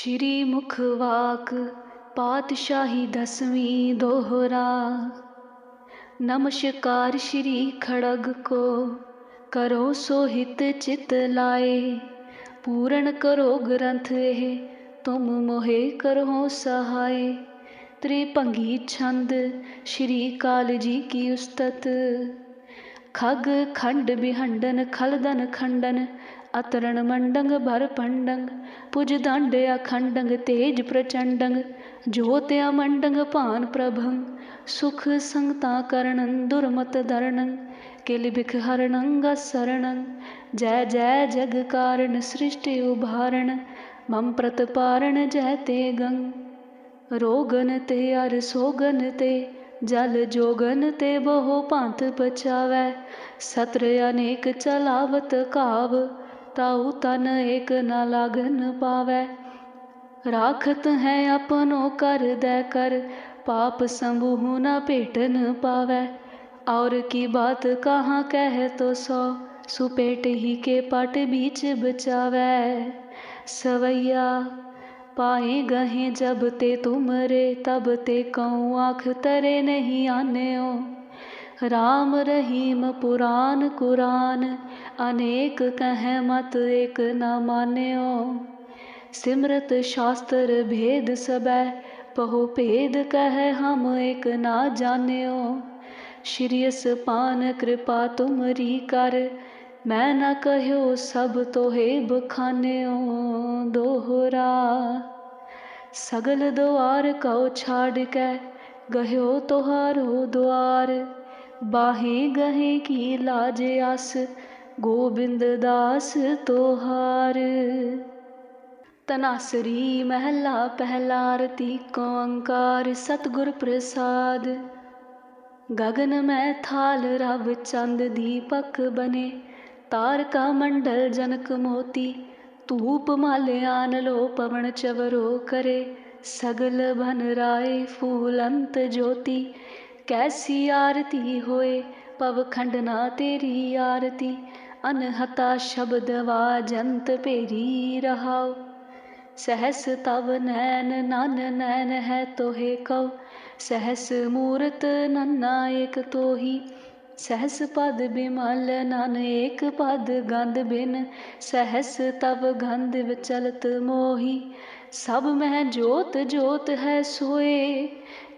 श्री मुखवाक पातशाही दसवीं दोहरा। नमस्कार श्री खड़ग को, करो सोहित चित लाए। पूर्ण करो ग्रंथ है तुम मोहे करो सहाय त्रिपंगी छंद, श्री काल जी की उस्तत। खग खंड बिहंडन, खलदन खंडन अतरण मंडंग भर फंडंग पुज दंड अखंडंग, तेज प्रचंडंग ज्योत अमंडंग भान प्रभं सुख संगता करणं दुर्मत धरणं किल बिख हरणंग शरणं, जय जय जग कारण सृष्टि उभारण मम प्रतपारण जय ते गंग रोगन ते अर सोगन ते, जल जोगन ते बहो पांत बचावै सत्र अनेक चलावत काव ताऊ तन एक न लागन पावै। राखत है अपनो कर दे कर, पाप समूह न पेटन पावे। और की बात कहाँ कह तो सौ, सुपेट ही के पट बीच बचावै। सवैया, पाए गहे जब ते तुम रे तब ते कऊ आँख तरे नहीं आने हो राम रहीम पुराण कुरान, अनेक कह मत एक न मान्यो। सिमरत शास्त्र भेद सबै, पहो भेद कह हम एक ना जान्यो। श्रीयस पान कृपा तुमरी कर, मैं न कहो सब तोहे बखान्यो। दोहरा, सगल द्वार कौ छाड़ के गहो तोहारो द्वार। बाहे गहे की लाज आस गोबिंद दास तोहार। तनासरी महला पहला को अंकार, सतगुर प्रसाद। गगन में थाल रव चंद दीपक बने, तारका मंडल जनक मोती। धूप माल्यान लो पवन चवरो करे, सगल बन राय फूल अंत ज्योति। कैसी आरती होए, पव खंडना तेरी आरती। अनहता शब्द वाजंत पेरी रहाओ। सहस तव नैन, नन नैन है तोहे कव। सहस मूरत नन्ना एक तोही। सहस पद बिमल, नन एक पद गंध बिन। सहस तब गंध विचलत मोही। सब मह जोत जोत है सोए।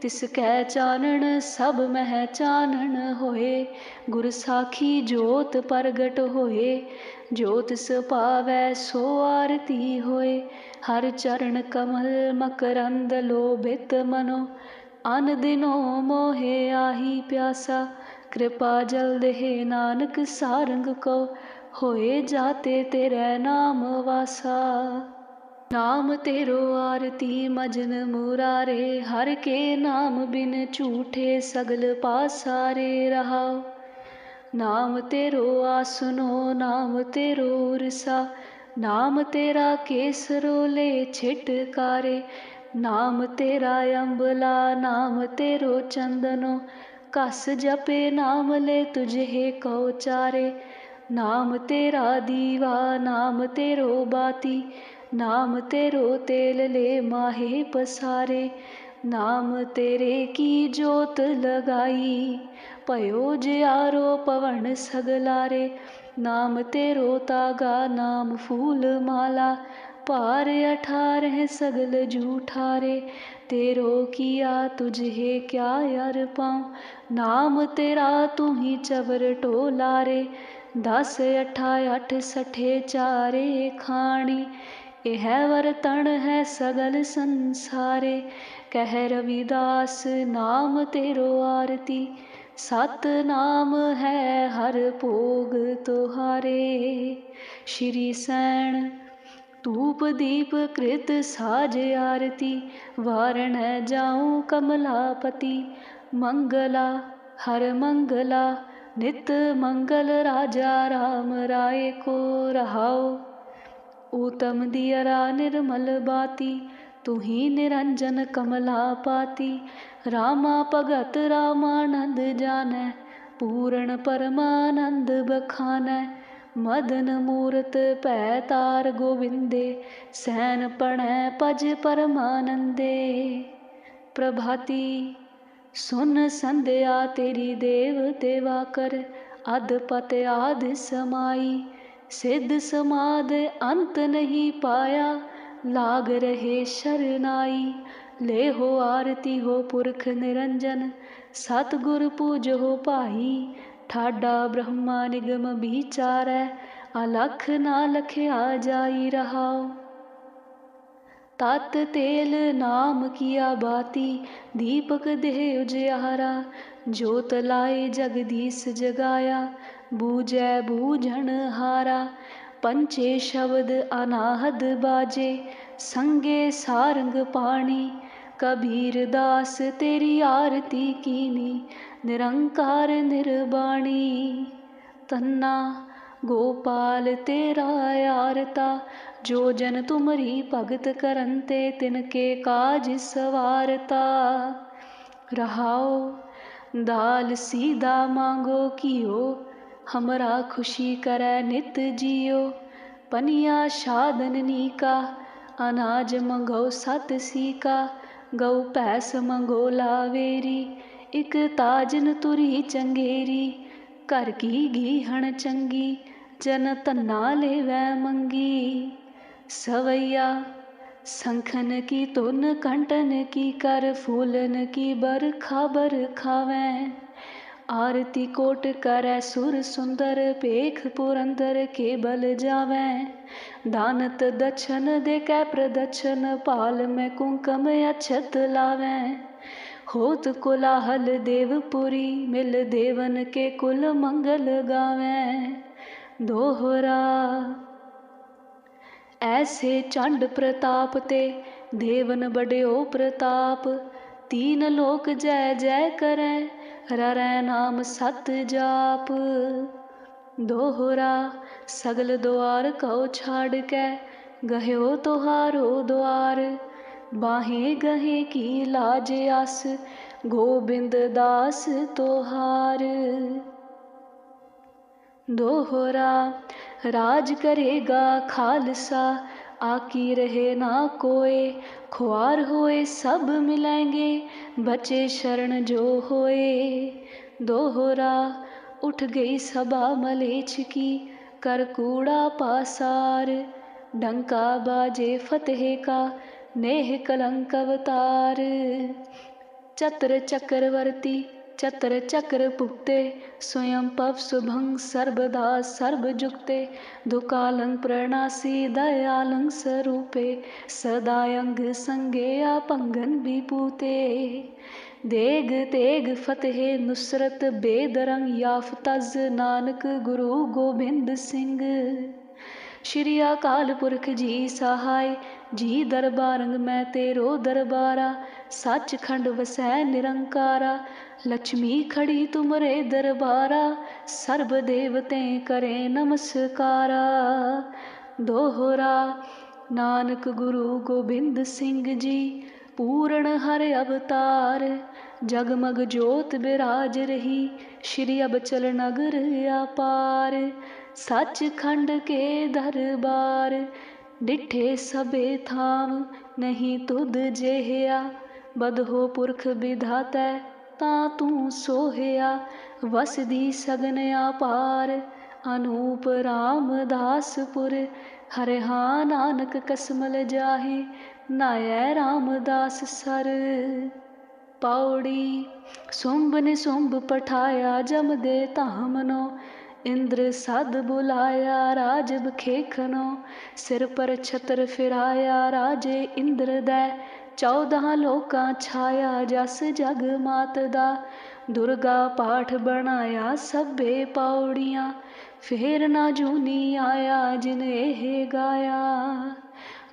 तिस कै चानन सब मह चानन होए गुर साखी जोत प्रगट होए जोत सपावै सो आरती होए हर चरण कमल मकरंद लोभित मनो अन दिनो मोहे आही प्यासा कृपा जल हे नानक सारंग को होए जाते तेरे नाम वासा नाम तेरो आरती मजन मुरारे, हर के नाम बिन झूठे सगल पासारे रहाओ। नाम तेरो आसनो, नाम तेरो उरसा, नाम तेरा केसरो ले छिटकारे। नाम तेरा अंबला, नाम तेरो चंदनो, कस जपे नाम ले तुझे कौ चारे नाम तेरा दीवा, नाम तेरो बाती नाम तेरो तेल ले माहे पसारे, नाम तेरे की जोत लगाई। पयो जियारो पवन सगलारे, नाम तेरो तागा, नाम फूल माला। पार अठारह सगल जूठारे, तेरो किया तुझे क्या यार पाऊँ? नाम तेरा तू ही चवर टोलारे, दस अठा अठ सठे चारे खाणी। यह वरतन है सगल संसारे कह रविदास नाम तेरो आरती सत नाम है हर भोग तुहारे श्री सैन धूप दीप कृत साज आरती वारण जाऊँ कमलापति मंगला हर मंगला नित मंगल राजा राम राय को रहाओ ऊतम दियरा निर्मल बाती तू ही निरंजन कमला पाती। रामा भगत रामानंद जान, पूर्ण परमानंद बखान। मदन मूर्त पै तार गोविंदे, सैन पण पज परमानंदे। प्रभाती, सुन संध्या तेरी देव देवा कर अध पत आध समाई। ਸਿੱਧ ਸਮਾਦ ਅੰਤ ਨਹੀਂ ਪਾਇਆ। ਲਾਗ ਰਹੇ ਸ਼ਰਨਾਈ ਲੈ ਹੋ ਆਰਤੀ ਹੋ ਪੁਰਖ ਨਿਰੰਜਨ। ਸਤਗੁਰ ਪੂਜੋ ਭਾਈ, ਠਾਡਾ ਬ੍ਰਹਮਾ ਨਿਗਮ ਵਿਚਾਰੈ, ਅਲਖ ਨਾ ਲਖਿਆ ਜਾਈ ਰਹਾਓ ਤਤ ਤੇਲ ਨਾਮ ਕੀਆ ਬਾਤੀ, ਦੀਪਕ ਦੇਹ ਉਜਿਆਰਾ। ਜੋਤ ਲਾਏ ਜਗਦੀਸ਼ ਜਗਾਇਆ बूजै बूझण हारा, पंचे शब्द अनाहद बाजे, संगे सारंग पाणी, कबीर दास तेरी आरती कीनी, निरंकार निर्बाणी। तन्ना, गोपाल तेरा यारता जो जन तुमरी भगत करंते, तिनके काज सवारता। रहाओ, दाल सीधा मांगो कियो हमरा खुशी करे नित जियो, पनिया शादन नीका, अनाज मंगो सत सीका, गौ भैंस मंगो लावेरी, इक ताजन तुरी चंगेरी घर की हण चंगी, जन तना ले वै मंगी। सवैया, संखन की तुन कंटन की कर, फूलन की बरखा बरखावें आरती कोट करे सुर सुंदर, पेख पुरंदर के बल जावे। दानत दक्षण दे कै प्रदक्षण पाल में कुंकम अक्षत लावे। होत कोलाहल देवपुरी, मिल देवन के कुल मंगल गावे। दोहरा। ऐसे चंड प्रताप ते देवन बड़े ओ प्रताप। तीन लोक जय जय करें ररै नाम सत जाप। दोहरा, सगल द्वार कहो छाड़ कै गहो तुहारो द्वार बाहें गहे की लाज आस, गोबिंद दास तोहार। दोहरा, राज करेगा खालसा आकी रहे ना कोए, खुआर होए सब मिलेंगे, बचे शरण जो होए। दोहरा उठ गई सबा मलेच की, कर कूड़ा पासार। डंका बाजे फतेह का, नेह कलंक अवतार। चत्र चक्रवर्ती चतर चक्र पुक्ते, स्वयं पव शुभं सर्वदा सर्वजुक्ते। दुकालं प्रणासी दयालंग स्वरूपे, सदायंग संगे आपंगन विपूते देग तेग फतेहे नुसरत बेदरंग याफ तज नानक गुरु गोबिंद सिंह। श्री अकाल पुरख जी सहाय जी दरबारंग मैं तेरो दरबारा सच खंड वसै निरंकारा। लक्ष्मी खड़ी तुमरे दरबारा सर्व देवतें करें नमस्कारा। दोहरा, नानक गुरु गोबिंद सिंह जी, पूर्ण हर अवतार। जगमग ज्योत बिराज रही, श्री अबचल नगर अपार। सचखंड के दरबार ਡਿਠੇ ਸਭੇ ਥਾਮ, ਨਹੀਂ ਤੁਧ ਜਿਹਿਆ। ਬਦਹੋ ਪੁਰਖ ਵਿਧਾਤੈ, ਤਾਂ ਤੂੰ ਸੋਹਿਆ। ਵਸਦੀ ਸਗਨ ਆਪਾਰ ਅਨੂਪ ਰਾਮਦਾਸਪੁਰ ਹਰਿਹਾ ਨਾਨਕ ਕਸਮਲ ਜਾਹੇ ਨਾਇ ਰਾਮਦਾਸ ਸਰ। ਪੌੜੀ ਸੁੰਭ ਨੇ ਸੁੰਭ ਪਠਾਇਆ ਜਮ ਦੇ ਧਾਮਨੋ ਇੰਦਰ ਸਦ ਬੁਲਾਇਆ ਰਾਜਬ ਖੇਖਨੋ ਸਿਰ ਪਰ ਛਤਰ ਫਿਰਾਇਆ ਰਾਜੇ ਇੰਦਰ ਦੈ, ਚੌਦਾਂ ਲੋਕਾਂ ਛਾਇਆ ਜਸ ਜਗ ਮਾਤ ਦਾ। ਦੁਰਗਾ ਪਾਠ ਬਣਾਇਆ ਸਭੇ ਪੌੜੀਆਂ, ਫੇਰ ਨਾ ਜੂਨੀ ਆਇਆ ਜਿਨ ਇਹ ਗਾਇਆ।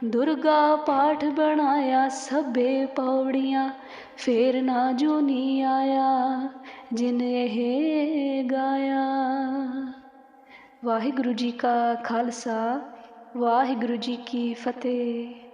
दुर्गा पाठ बनाया, सबे पौड़ियाँ फेर ना जो नी आया जिन्हें गाया। वाहिगुरु जी का खालसा, वाहिगुरु जी की फतेह।